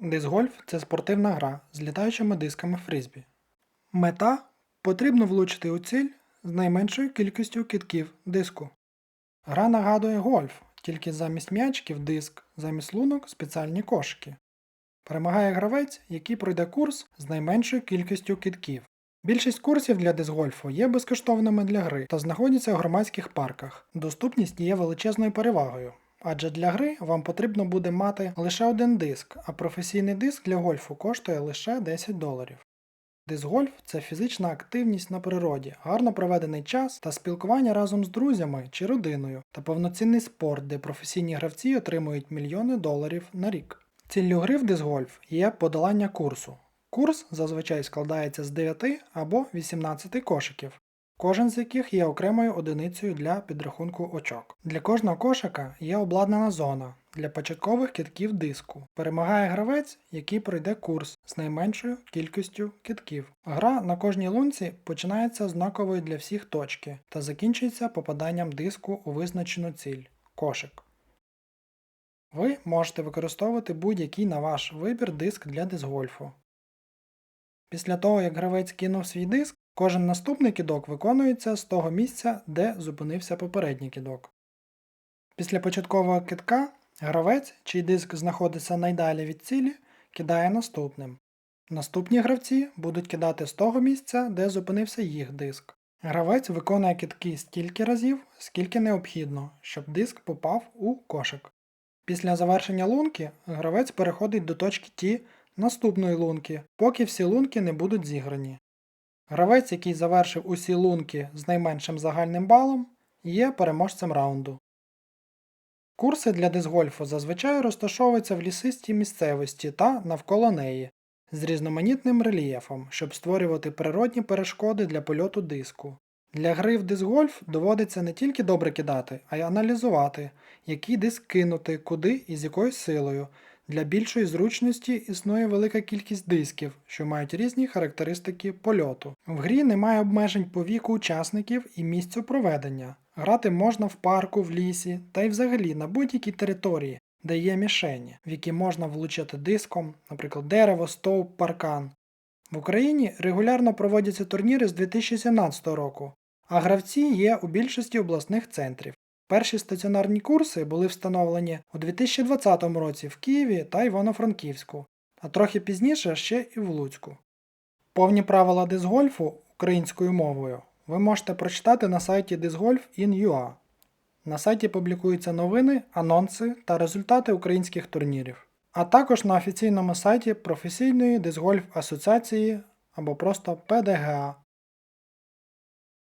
Диск-гольф це спортивна гра з літаючими дисками фризбі. Мета потрібно влучити у ціль з найменшою кількістю китків диску. Гра нагадує гольф, тільки замість м'ячиків диск, замість лунок спеціальні кошики. Перемагає гравець, який пройде курс з найменшою кількістю китків. Більшість курсів для дисгольфу є безкоштовними для гри та знаходяться у громадських парках. Доступність є величезною перевагою. Адже для гри вам потрібно буде мати лише один диск, а професійний диск для гольфу коштує лише 10 доларів. Дисгольф це фізична активність на природі, гарно проведений час та спілкування разом з друзями чи родиною та повноцінний спорт, де професійні гравці отримують мільйони доларів на рік. Ціллю гри в дисгольф є подолання курсу. Курс зазвичай складається з 9 або 18 кошиків, кожен з яких є окремою одиницею для підрахунку очок. Для кожного кошика є обладнана зона для початкових китків диску. Перемагає гравець, який пройде курс з найменшою кількістю китків. Гра на кожній лунці починається з знакової для всіх точки та закінчується попаданням диску у визначену ціль кошик. Ви можете використовувати будь-який на ваш вибір диск для дисгольфу. Після того, як гравець кинув свій диск, кожен наступний кидок виконується з того місця, де зупинився попередній кидок. Після початкового кидка гравець, чий диск знаходиться найдалі від цілі, кидає наступним. Наступні гравці будуть кидати з того місця, де зупинився їх диск. Гравець виконує кидки стільки разів, скільки необхідно, щоб диск попав у кошик. Після завершення лунки гравець переходить до точки Т наступної лунки, поки всі лунки не будуть зіграні. Гравець, який завершив усі лунки з найменшим загальним балом, є переможцем раунду. Курси для дисгольфу зазвичай розташовуються в лісистій місцевості та навколо неї з різноманітним рельєфом, щоб створювати природні перешкоди для польоту диску. Для гри в дисгольф доводиться не тільки добре кидати, а й аналізувати, який диск кинути, куди і з якою силою. Для більшої зручності існує велика кількість дисків, що мають різні характеристики польоту. В грі немає обмежень по віку учасників і місцю проведення. Грати можна в парку, в лісі та й взагалі на будь-якій території, де є мішені, в які можна влучити диском, наприклад, дерево, стовп, паркан. В Україні регулярно проводяться турніри з 2017 року, а гравці є у більшості обласних центрів. Перші стаціонарні курси були встановлені у 2020 році в Києві та Івано-Франківську, а трохи пізніше ще і в Луцьку. Повні правила дисгольфу українською мовою ви можете прочитати на сайті disgolf.in.ua. На сайті публікуються новини, анонси та результати українських турнірів, а також на офіційному сайті професійної дисгольф асоціації або просто ПДГА.